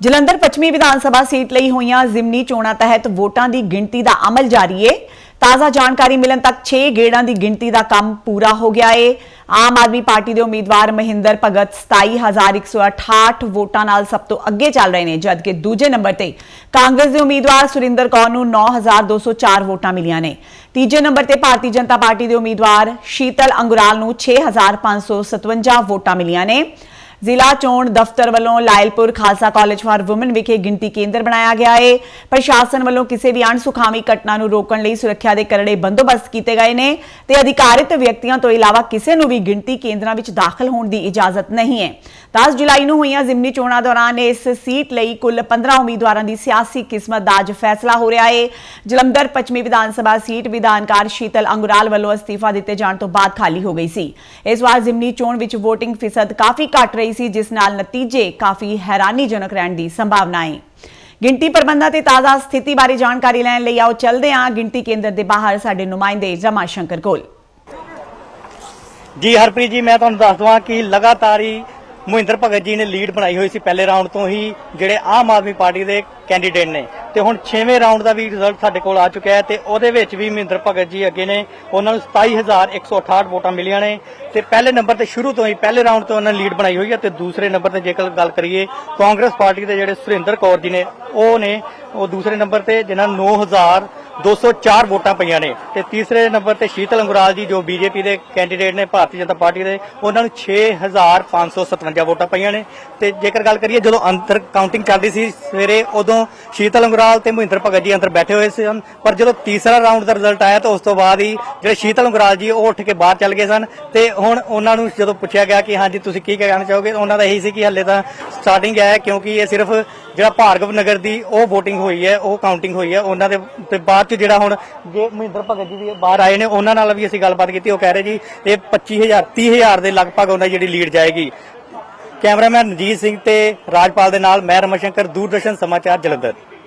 ਜਲੰਧਰ ਪੱਛਮੀ ਵਿਧਾਨ ਸਭਾ ਸੀਟ ਲਈ ਹੋਈਆਂ ਜ਼ਿਮਨੀ ਚੋਣਾਂ ਤਹਿਤ ਵੋਟਾਂ ਦੀ ਗਿਣਤੀ ਦਾ ਅਮਲ ਜਾਰੀ ਏ। ਤਾਜ਼ਾ ਜਾਣਕਾਰੀ ਮਿਲਣ ਤੱਕ 6 ਗੇੜਾਂ ਦੀ ਗਿਣਤੀ ਦਾ ਕੰਮ ਪੂਰਾ ਹੋ ਗਿਆ ਏ। ਆਮ ਆਦਮੀ ਪਾਰਟੀ ਦੇ ਉਮੀਦਵਾਰ ਮਹਿੰਦਰ ਭਗਤ 27168 ਵੋਟਾਂ ਨਾਲ ਸਭ ਤੋਂ ਅੱਗੇ ਚੱਲ ਰਹੇ ਨੇ, ਜਦਕਿ ਦੂਜੇ ਨੰਬਰ ਤੇ ਕਾਂਗਰਸ ਦੇ ਉਮੀਦਵਾਰ ਸੁਰਿੰਦਰ ਕੌਰ ਨੂੰ 9204 ਵੋਟਾਂ ਮਿਲੀਆਂ ਨੇ। ਤੀਜੇ ਨੰਬਰ ਤੇ ਭਾਰਤੀ ਜਨਤਾ ਪਾਰਟੀ ਦੇ ਉਮੀਦਵਾਰ ਸ਼ੀਤਲ ਅੰਗੁਰਾਲ ਨੂੰ 6557 ਵੋਟਾਂ ਮਿਲੀਆਂ ਨੇ। ਜ਼ਿਲ੍ਹਾ ਚੋਣ ਦਫ਼ਤਰ ਵੱਲੋਂ Lyallpur Khalsa college for women ਵਿਖੇ ਗਿਣਤੀ ਕੇਂਦਰ ਬਣਾਇਆ ਗਿਆ ਹੈ ਪ੍ਰਸ਼ਾਸਨ ਵੱਲੋਂ ਕਿਸੇ ਵੀ ਅਣਸੁਖਾਵੀ ਘਟਨਾ ਨੂੰ ਰੋਕਣ ਲਈ ਸੁਰੱਖਿਆ ਦੇ ਕਰੜੇ ਬੰਦੋਬਸਤ ਕੀਤੇ ਗਏ ਨੇ ਤੇ ਅਧਿਕਾਰਿਤ ਵਿਅਕਤੀਆਂ ਤੋਂ ਇਲਾਵਾ ਕਿਸੇ ਨੂੰ ਵੀ ਗਿਣਤੀ ਕੇਂਦਰਾਂ ਵਿੱਚ ਦਾਖਲ ਹੋਣ ਦੀ ਇਜਾਜ਼ਤ ਨਹੀਂ ਹੈ 10 ਜੁਲਾਈ ਨੂੰ ਹੋਈਆਂ ਜ਼ਿਮਨੀ ਚੋਣਾਂ ਦੌਰਾਨ ਇਸ ਸੀਟ ਲਈ ਕੁੱਲ 15 ਉਮੀਦਵਾਰਾਂ ਦੀ ਸਿਆਸੀ ਕਿਸਮਤ ਦਾ ਅੱਜ ਫੈਸਲਾ ਹੋ ਰਿਹਾ ਹੈ ਜਲੰਧਰ ਪੱਛਮੀ ਵਿਧਾਨ ਸਭਾ ਸੀਟ ਵਿਧਾਨਕਾਰ ਸ਼ੀਤਲ ਅੰਗੁਰਾਲ ਵੱਲੋਂ ਅਸਤੀਫਾ ਦਿੱਤੇ ਜਾਣ ਤੋਂ ਬਾਅਦ ਖਾਲੀ ਹੋ ਗਈ ਸੀ। ਇਸ ਵਾਰ ਜ਼ਿਮਨੀ ਚੋਣ ਵਿੱਚ VOTING ਫੀਸਦ ਕਾਫੀ ਘੱਟ ਰਹੀ ਸੀ, ਜਿਸ ਨਾਲ ਨਤੀਜੇ ਕਾਫੀ ਹੈਰਾਨੀਜਨਕ ਰਹਿਣ ਦੀ ਸੰਭਾਵਨਾ ਹੈ। ਗਿਣਤੀ ਪ੍ਰਬੰਧਾਂ ਤੇ ਤਾਜ਼ਾ ਸਥਿਤੀ ਬਾਰੇ ਜਾਣਕਾਰੀ ਲੈਣ ਲਈ ਆਓ ਚੱਲਦੇ ਹਾਂ। ਗਿਣਤੀ ਕੇਂਦਰ ਦੇ ਬਾਹਰ ਸਾਡੇ ਨੁਮਾਇੰਦੇ ਰਮਾ ਸ਼ੰਕਰ ਕੋਲ। ਜੀ, ਹਰਪ੍ਰੀਤ ਜੀ, ਮੈਂ ਤੁਹਾਨੂੰ ਦੱਸ ਦਵਾਂ ਕਿ ਲਗਾਤਾਰ ਹੀ ਮਹਿੰਦਰ ਭਗਤ ਜੀ ਨੇ ਲੀਡ ਬਣਾਈ ਹੋਈ ਸੀ ਪਹਿਲੇ ਰਾਉਂਡ ਤੋਂ ਹੀ, ਜਿਹੜੇ ਆਮ ਆਦਮੀ ਪਾਰਟੀ ਦੇ ਕੈਂਡੀਡੇਟ ਨੇ। ਤੇ ਹੁਣ 6ਵੇਂ ਰਾਉਂਡ ਦਾ ਵੀ ਰਿਜ਼ਲਟ ਸਾਡੇ ਕੋਲ ਆ ਚੁੱਕਿਆ ਹੈ ਤੇ ਉਹਦੇ ਵਿੱਚ ਵੀ ਮਹਿੰਦਰ ਭਗਤ ਜੀ ਅੱਗੇ ਨੇ। ਉਹਨਾਂ ਨੂੰ 27168 ਵੋਟਾਂ ਮਿਲੀਆਂ ਨੇ। ਤੇ ਪਹਿਲੇ ਨੰਬਰ ਤੇ ਸ਼ੁਰੂ ਤੋਂ ਹੀ, ਪਹਿਲੇ ਰਾਉਂਡ ਤੋਂ ਉਹਨਾਂ ਨੇ ਲੀਡ ਬਣਾਈ ਹੋਈ ਹੈ ਤੇ ਦੂਸਰੇ ਨੰਬਰ ਤੇ ਜੇਕਰ ਗੱਲ ਕਰੀਏ, ਕਾਂਗਰਸ ਪਾਰਟੀ ਦੇ ਜਿਹੜੇ ਸੁਰਿੰਦਰ ਕੌਰ ਜੀ ਨੇ, ਉਹ ਨੇ, ਉਹ ਦੂਸਰੇ ਨੰਬਰ ਤੇ, ਜਿਨ੍ਹਾਂ 9000 204 ਵੋਟਾਂ ਪਈਆਂ ਨੇ ਤੇ ਤੀਸਰੇ ਨੰਬਰ ਤੇ ਸ਼ੀਤਲ ਅੰਗਰਾਲ ਜੀ, ਜੋ ਬੀਜੇਪੀ ਦੇ ਕੈਂਡੀਡੇਟ ਨੇ, ਭਾਰਤੀ ਜਨਤਾ ਪਾਰਟੀ ਦੇ, ਉਹਨਾਂ ਨੂੰ 6557 ਵੋਟਾਂ ਪਈਆਂ ਨੇ। ਤੇ ਜੇਕਰ ਗੱਲ ਕਰੀਏ, ਜਦੋਂ ਅੰਦਰ ਕਾਊਂਟਿੰਗ ਚੱਲਦੀ ਸੀ ਸਵੇਰੇ, ਉਦੋਂ ਸ਼ੀਤਲ ਅੰਗਰਾਲ ਤੇ ਮਹਿੰਦਰ ਭਗਤ ਜੀ ਅੰਦਰ ਬੈਠੇ ਹੋਏ ਸਨ। ਪਰ ਜਦੋਂ ਤੀਸਰਾ ਰਾਊਂਡ ਦਾ ਰਿਜ਼ਲਟ ਆਇਆ, ਤਾਂ ਉਸ ਤੋਂ ਬਾਅਦ ਹੀ ਜਿਹੜੇ ਸ਼ੀਤਲ ਅੰਗਰਾਲ ਜੀ, ਉਹ ਉੱਠ ਕੇ ਬਾਹਰ ਚੱਲ ਗਏ ਸਨ। ਤੇ ਹੁਣ ਉਹਨਾਂ ਨੂੰ ਜਦੋਂ ਪੁੱਛਿਆ ਗਿਆ ਕਿ ਹਾਂਜੀ, ਤੁਸੀਂ ਕੀ ਕਹਿਣਾ ਚਾਹੋਗੇ, ਉਹਨਾਂ ਦਾ ਇਹੀ ਸੀ ਕਿ ਹੱਲੇ ਤਾਂ ਸਟਾਰਟਿੰਗ ਹੈ, ਕਿਉਂਕਿ ਇਹ ਸਿਰਫ ਜਿਹੜਾ ਭਾਰਗਵ ਨਗਰ ਦੀ ਉਹ ਵੋਟਿੰਗ ਹੋਈ ਹੈ, ਉਹ ਕਾਊਂਟਿੰਗ ਹੋਈ ਹੈ। ਉਹਨਾਂ ਦੇ ਬਾਅਦ ਚ ਜਿਹੜਾ ਹੁਣ ਜੇ ਮਹਿੰਦਰ ਭਗਤ ਜੀ ਵੀ ਬਾਹਰ ਆਏ ਨੇ, ਉਹਨਾਂ ਨਾਲ ਵੀ ਅਸੀਂ ਗੱਲਬਾਤ ਕੀਤੀ, ਉਹ ਕਹਿ ਰਹੇ ਜੀ, ਇਹ 25000 30000 ਦੇ ਲਗਭਗ ਉਹਨਾਂ ਦੀ ਜਿਹੜੀ ਲੀਡ ਜਾਏਗੀ। ਕੈਮਰਾਮੈਨ ਰਣਜੀਤ ਸਿੰਘ ਤੇ ਰਾਜਪਾਲ ਦੇ ਨਾਲ, ਮੈਂ ਰਮਸ਼ੰਕਰ ਦੂਰਦਰਸ਼ਨ ਸਮਾਚਾਰ ਜਲੰਧਰ।